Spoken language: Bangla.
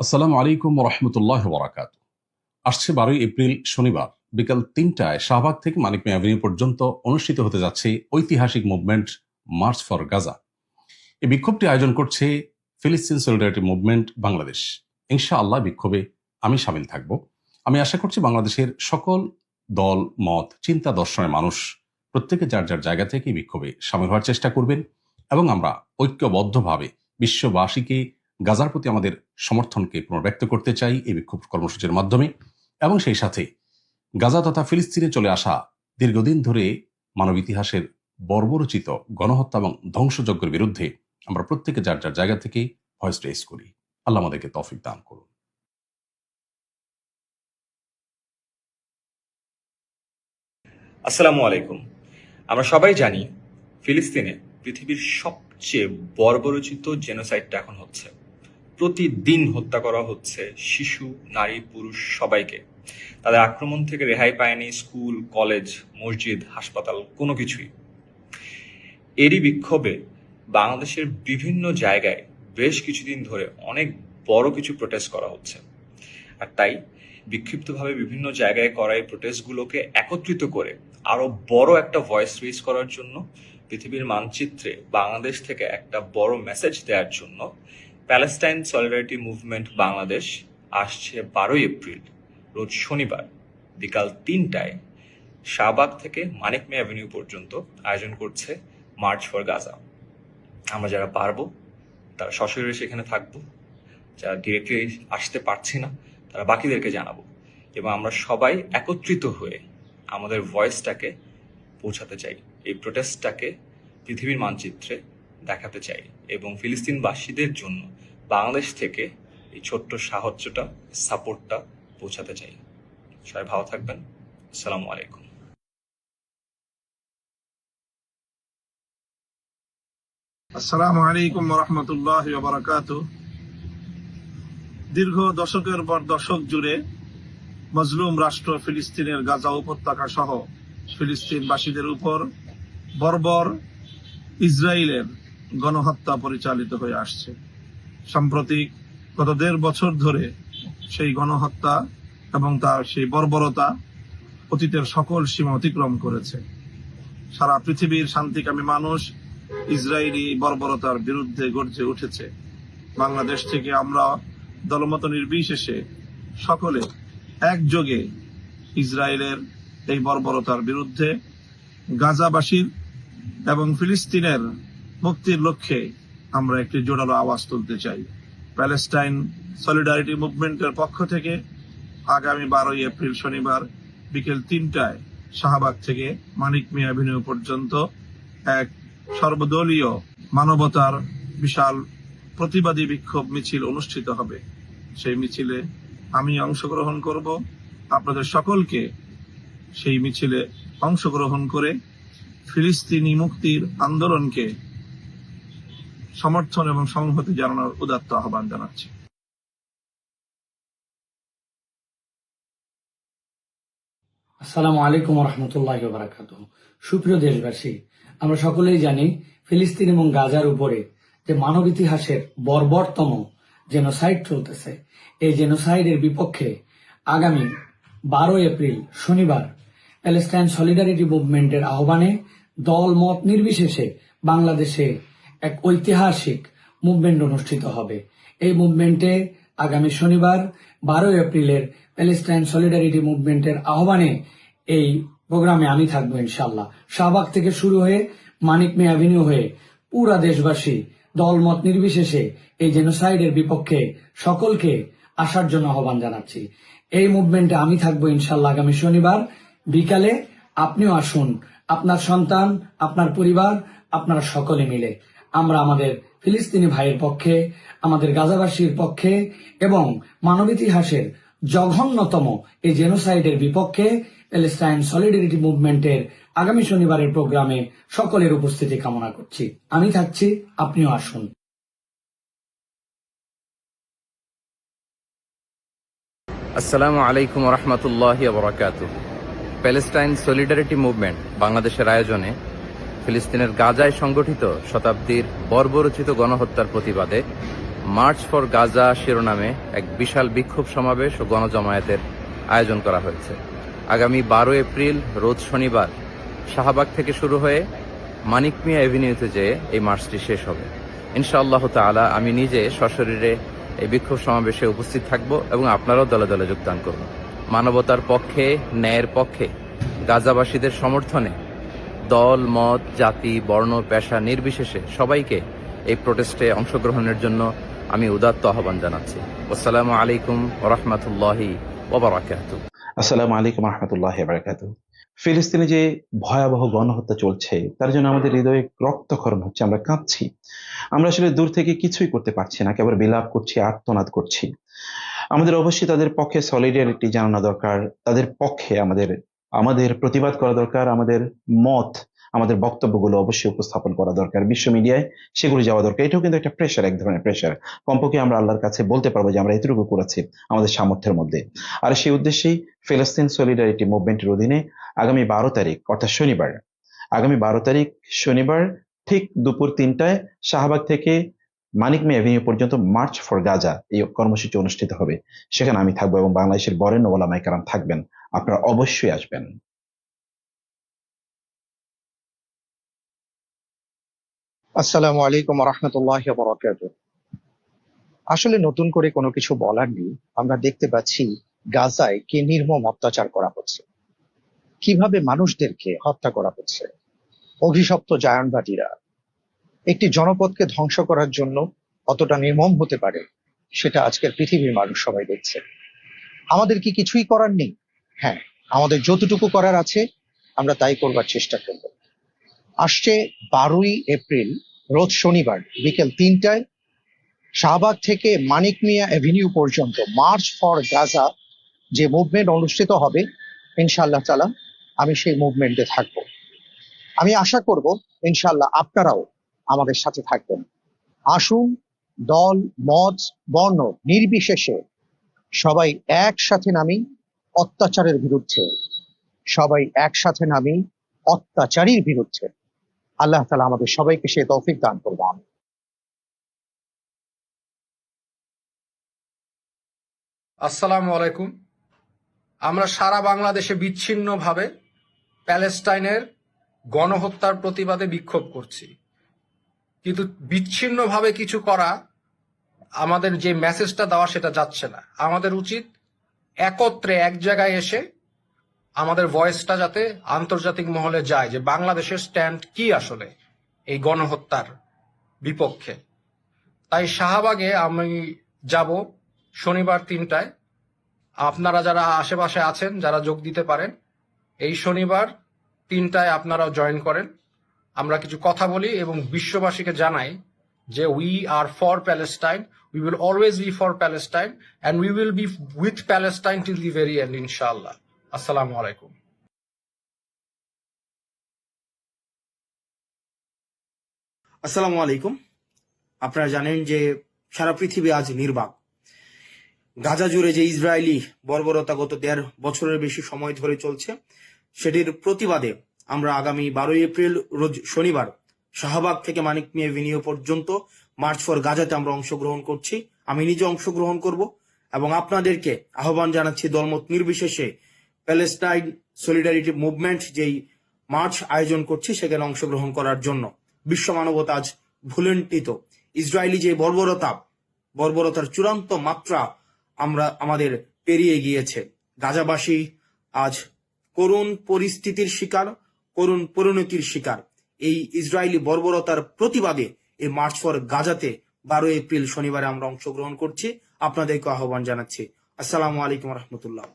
আসসালামু আলাইকুম রহমতুল্লাহ বরাকাত আসছে বারোই এপ্রিল, শনিবার, বিকাল তিনটায় শাহবাগ থেকে মানিক অ্যাভিনিউ পর্যন্ত অনুষ্ঠিত হতে যাচ্ছে ঐতিহাসিক মুভমেন্ট মার্চ ফর গাজা এই বিক্ষোভটি আয়োজন করছে ফিলিস্তিন সলিডারিটি মুভমেন্ট বাংলাদেশ ইনশা আল্লাহ বিক্ষোভে আমি সামিল থাকব। আমি আশা করছি বাংলাদেশের সকল দল, মত, চিন্তা দর্শনের মানুষ প্রত্যেকে যার যার জায়গা থেকে বিক্ষোভে সামিল হওয়ার চেষ্টা করবেন এবং আমরা ঐক্যবদ্ধভাবে বিশ্ববাসীকে গাজার প্রতি আমাদের সমর্থনকে পুনর্ব্যক্ত করতে চাই এই বিক্ষোভ কর্মসূচির মাধ্যমে এবং সেই সাথে গাজা তথা ফিলিস্তিনে চলে আসা দীর্ঘদিন ধরে মানব ইতিহাসের বর্বরচিত গণহত্যা এবং ধ্বংসযজ্ঞের বিরুদ্ধে আমরা প্রত্যেকে যার যার জায়গা থেকে ভয়েস রেস করি। আল্লাহ আমাদেরকে তৌফিক দান করুন। আসসালামু আলাইকুম। আমরা সবাই জানি ফিলিস্তিনে পৃথিবীর সবচেয়ে বর্বরচিত জেনোসাইডটা এখন হচ্ছে। প্রতিদিন হত্যা করা হচ্ছে শিশু, নারী, পুরুষ সবাইকে। তাদের আক্রমণ থেকে রেহাই পায়নি স্কুল, কলেজ, মসজিদ, হাসপাতাল, কোনো কিছুই। এরই বিক্ষোভে বাংলাদেশের বিভিন্ন জায়গায় বেশ কিছুদিন ধরে অনেক বড় কিছু প্রোটেস্ট করা হচ্ছে। আর তাই বিক্ষিপ্তভাবে বিভিন্ন জায়গায় করা এই প্রোটেস্টগুলোকে একত্রিত করে আরও বড় একটা ভয়েস রেজ করার জন্য পৃথিবীর মানচিত্রে বাংলাদেশ থেকে একটা বড় মেসেজ দেওয়ার জন্য প্যালেস্টাইন সলিডারিটি মুভমেন্ট বাংলাদেশ আসছে বারোই এপ্রিল, রোজ শনিবার, বিকাল তিনটায়, শাহবাগ থেকে মানিক মে অ্যাভিনিউ পর্যন্ত আয়োজন করছে মার্চ ফর গাজা আমরা যারা পারব, তারা সশরীরে সেখানে থাকব, যারা ডিরেক্টলি আসতে পারছি না, তারা বাকিদেরকে জানাব এবং আমরা সবাই একত্রিত হয়ে আমাদের ভয়েসটাকে পৌঁছাতে চাই। এই প্রোটেস্টটাকে পৃথিবীর মানচিত্রে দেখাতে চাই এবং ফিলিস্তিনবাসীদের জন্য বাংলাদেশ থেকে এই ছোট্ট সাহায্যটা, সাপোর্টটা পৌঁছাতে চাই। সবাই ভালো থাকবেন। আসসালামু আলাইকুম। আসসালামু আলাইকুম রহমতুল্লাহ বারাকাত দীর্ঘ দশকের পর দশক জুড়ে মজলুম রাষ্ট্র ফিলিস্তিনের গাজা উপত্যকা সহ ফিলিস্তিনবাসীদের উপর বর্বর ইসরায়েলের গণহত্যা পরিচালিত হয়ে আসছে। সাম্প্রতিক গত দেড় বছর ধরে সেই গণহত্যা এবং তার সেই বর্বরতা অতীতের সকল সীমা অতিক্রম করেছে। সারা পৃথিবীর শান্তিকামী মানুষ ইসরায়েলি বর্বরতার বিরুদ্ধে গর্জে উঠেছে। বাংলাদেশ থেকে আমরা দলমত নির্বিশেষে সকলে একযোগে ইসরায়েলের এই বর্বরতার বিরুদ্ধে গাজাবাসীর এবং ফিলিস্তিনের মুক্তির লক্ষ্যে আমরা একটি জোরালো আওয়াজ তুলতে চাই। প্যালেস্টাইন সলিডারিটি মুভমেন্টের পক্ষ থেকে আগামী বারোই এপ্রিল শনিবার বিকেল তিনটায় শাহবাগ থেকে মানিক মিয়া অ্যাভিনিউ পর্যন্ত এক সর্বদলীয় মানবতার বিশাল প্রতিবাদী বিক্ষোভ মিছিল অনুষ্ঠিত হবে। সেই মিছিলে আমি অংশগ্রহণ করব। আপনাদের সকলকে সেই মিছিলে অংশগ্রহণ করে ফিলিস্তিনি মুক্তির আন্দোলনকে সমর্থন এবং সংহতি জানানোর উদাত্ত আহ্বান জানাচ্ছি। আসসালামু আলাইকুম রহমতুল্লাহ বারাকাত সুপ্রিয় দেশবাসী, আমরা সকলেই জানি ফিলিস্তিন এবং গাজার উপরে যে মানব ইতিহাসের বর্বরতম জেনোসাইড চলতেছে। এই জেনোসাইডের বিপক্ষে আগামী বারো এপ্রিল শনিবার প্যালেস্টাইন সলিডারিটি মুভমেন্টের আহ্বানে দল মত নির্বিশেষে বাংলাদেশে এক ঐতিহাসিক মুভমেন্ট অনুষ্ঠিত হবে। এই মুভমেন্টে আগামী শনিবার, বারোই এপ্রিলের প্যালেস্টাইন সলিডারিটি মুভমেন্টের আহ্বানে এই প্রোগ্রামে আমি থাকব ইনশাল্লাহ শাহবাগ থেকে শুরু হয়ে মানিক মে অ্যাভিনিউ হয়ে পুরা দেশবাসী দলমত নির্বিশেষে এই জেনোসাইডের বিপক্ষে সকলকে আসার জন্য আহ্বান জানাচ্ছি। এই মুভমেন্টে আমি থাকব ইনশাল্লাহ আগামী শনিবার। বিকালে আপনিও আসুন। আপনার সন্তান, আপনার পরিবার, আপনারা সকলে মিলে। আমরা আমাদের ফিলিস্তিনি ভাইয়ের পক্ষে, আমাদের গাজাবাসীর পক্ষে এবং মানব ইতিহাসের জঘন্যতম এই জেনোসাইডের বিপক্ষে প্যালেস্টাইন সলিডারিটি মুভমেন্টের আগামী শনিবারের প্রোগ্রামে সকলের উপস্থিতি কামনা করছি। আমি থাকছি, আপনিও আসুন। আসসালামু আলাইকুম রহমতুল্লাহ প্যালেস্টাইন সলিডারিটি মুভমেন্ট বাংলাদেশের আয়োজনে ফিলিস্তিনের গাজায় সংগঠিত শতাব্দীর বর্বরচিত গণহত্যার প্রতিবাদে মার্চ ফর গাজা শিরোনামে এক বিশাল বিক্ষোভ সমাবেশ ও গণজমায়েতের আয়োজন করা হয়েছে। আগামী বারো এপ্রিল, রোজ শনিবার, শাহবাগ থেকে শুরু হয়ে মানিক মিয়া এভিনিউতে যেয়ে এই মার্চটি শেষ হবে। ইনশাআল্লাহ তাআলা আমি নিজে সশরীরে এই বিক্ষোভ সমাবেশে উপস্থিত থাকব এবং আপনারাও দলে দলে যোগদান করব। মানবতার পক্ষে, ন্যায়ের পক্ষে গাজাবাসীদের সমর্থনে দল, মত, জাতি, বর্ণ, পেশা নির্বিশেষে সবাইকে এই প্রোটেস্টে অংশগ্রহণের জন্য আমি উদাত্ত আহ্বান জানাচ্ছি। আসসালামু আলাইকুম ওরহমতুল্লাহি ওবরাকাতু। আসসালামু আলাইকুম রহমতুল্লাহ বারাকাতু ফিলিস্তিনে যে ভয়াবহ গণহত্যা চলছে, তার জন্য আমাদের হৃদয়ে রক্তক্ষরণ হচ্ছে, আমরা কাঁদছি। আমরা আসলে দূর থেকে কিছুই করতে পারছি না, কেবল বিলাপ করছি, আর্তনাদ করছি। আমাদের অবশ্যই তাদের পক্ষে সলিডারিটি জানানো দরকার, তাদের পক্ষে আমাদের আমাদের প্রতিবাদ করা দরকার, আমাদের মত, আমাদের বক্তব্যগুলো অবশ্যই উপস্থাপন করা দরকার বিশ্ব মিডিয়ায়, সেগুলো যাওয়া দরকার। এটাও কিন্তু একটা প্রেশার এক ধরনের প্রেশার কমপক্ষে আমরা আল্লাহর কাছে বলতে পারব যে আমরা এতটুকু করেছি আমাদের সামর্থ্যের মধ্যে। আর সেই উদ্দেশ্যেই ফিলিস্তিন সলিডারিটি মুভমেন্টের অধীনে আগামী বারো তারিখ, অর্থাৎ শনিবার, আগামী বারো তারিখ শনিবার ঠিক দুপুর তিনটায় শাহবাগ থেকে মানিক মে অ্যাভিনিউ পর্যন্ত মার্চ ফর গাজা এই কর্মসূচি অনুষ্ঠিত হবে। সেখানে আমি থাকব এবং বাংলাদেশের বরেণ্য ওলামাই কারাম থাকবেন। আপনারা অবশ্যই আসবেন। আসসালামু আলাইকুম রহমতুল্লাহ আসলে নতুন করে কোনো কিছু বলার নেই। আমরা দেখতে পাচ্ছি গাজায় কে নির্মম অত্যাচার করা হচ্ছে। কীভাবে মানুষদেরকে হত্যা করা হচ্ছে। অভিশপ্ত জায়নবাদীরা। একটি জনপদকে ধ্বংস করার জন্য কতটা নির্মম হতে পারে, সেটা আজকের পৃথিবীর মানুষ সবাই দেখছে। আমাদের কি কিছুই করার নেই? হ্যাঁ আমাদের যতটুকু করার আছে, আমরা তাই করবার চেষ্টা করব। আসছে বারোই এপ্রিল, রোজ শনিবার, বিকেল তিনটায়, শাহবাগ থেকে মানিক মিয়া অ্যাভিনিউ পর্যন্ত, মার্চ ফর গাজা যে মুভমেন্ট অনুষ্ঠিত হবে ইনশাল্লাহ তালা আমি সেই মুভমেন্টে থাকব। আমি আশা করব ইনশাল্লাহ আপনারাও আমাদের সাথে থাকবেন। আসুন, দল, মত, বর্ণ, নির্বিশেষে সবাই একসাথে নামি অত্যাচারের বিরুদ্ধে। সবাই একসাথে নামি অত্যাচারীর বিরুদ্ধে। আল্লাহ তালা আমাদের সবাইকে সে তৌফিক দান করব আমি আসসালামু আলাইকুম। আমরা সারা বাংলাদেশে বিচ্ছিন্নভাবে প্যালেস্টাইনের গণহত্যার প্রতিবাদে বিক্ষোভ করছি। কিন্তু বিচ্ছিন্নভাবে কিছু করা আমাদের যে মেসেজটা দেওয়া সেটা যাচ্ছে না। আমাদের উচিত একত্রে এক জায়গায় এসে আমাদের ভয়েসটা যাতে আন্তর্জাতিক মহলে যায় যে বাংলাদেশের স্ট্যান্ড কি আসলে এই গণহত্যার বিপক্ষে। তাই শাহবাগে আমি যাব শনিবার তিনটায়। আপনারা যারা আশেপাশে আছেন, যারা যোগ দিতে পারেন, এই শনিবার তিনটায় আপনারাও জয়েন করেন। আমরা কিছু কথা বলি এবং বিশ্ববাসীকে জানাই যে we are for Palestine we will always be for Palestine and we will be with Palestine till the very end ইনশাআল্লাহ আসসালামু আলাইকুম আসসালামু আলাইকুম আপনারা জানেন যে সারা পৃথিবী আজ নির্বাক। গাজা জুড়ে যে ইসরায়েলি বর্বরতা গত দেড় বছরের বেশি সময় ধরে চলছে, সেটির প্রতিবাদে আমরা আগামী বারোই এপ্রিল, রোজ শনিবার শাহবাগ থেকে মানিক মিয়া ভিনিও পর্যন্ত মার্চ ফর গাজাতে আমরা অংশগ্রহণ করছি। আমি নিজে অংশগ্রহণ করব এবং আপনাদেরকে আহ্বান জানাচ্ছি দলমত নির্বিশেষে প্যালেস্টাইন সলিডারিটি মুভমেন্ট যেই মার্চ আয়োজন করছি সেখানে অংশগ্রহণ করার জন্য। বিশ্ব মানবতা আজ ভুলন্টিত ইসরায়েলি যে বর্বরতা, বর্বরতার চূড়ান্ত মাত্রা আমরা, আমাদের পেরিয়ে গিয়েছে। গাজাবাসী আজ করুণ পরিস্থিতির শিকার, করুণ পরিণতির শিকার। এই ইসরায়েলি বর্বরতার প্রতিবাদে এই মার্চ ফর গাজাতে বারো এপ্রিল শনিবারে আমরা অংশগ্রহণ করছি। আপনাদেরকে আহ্বান জানাচ্ছি। আসসালামু আলাইকুম রহমতুল্লাহ।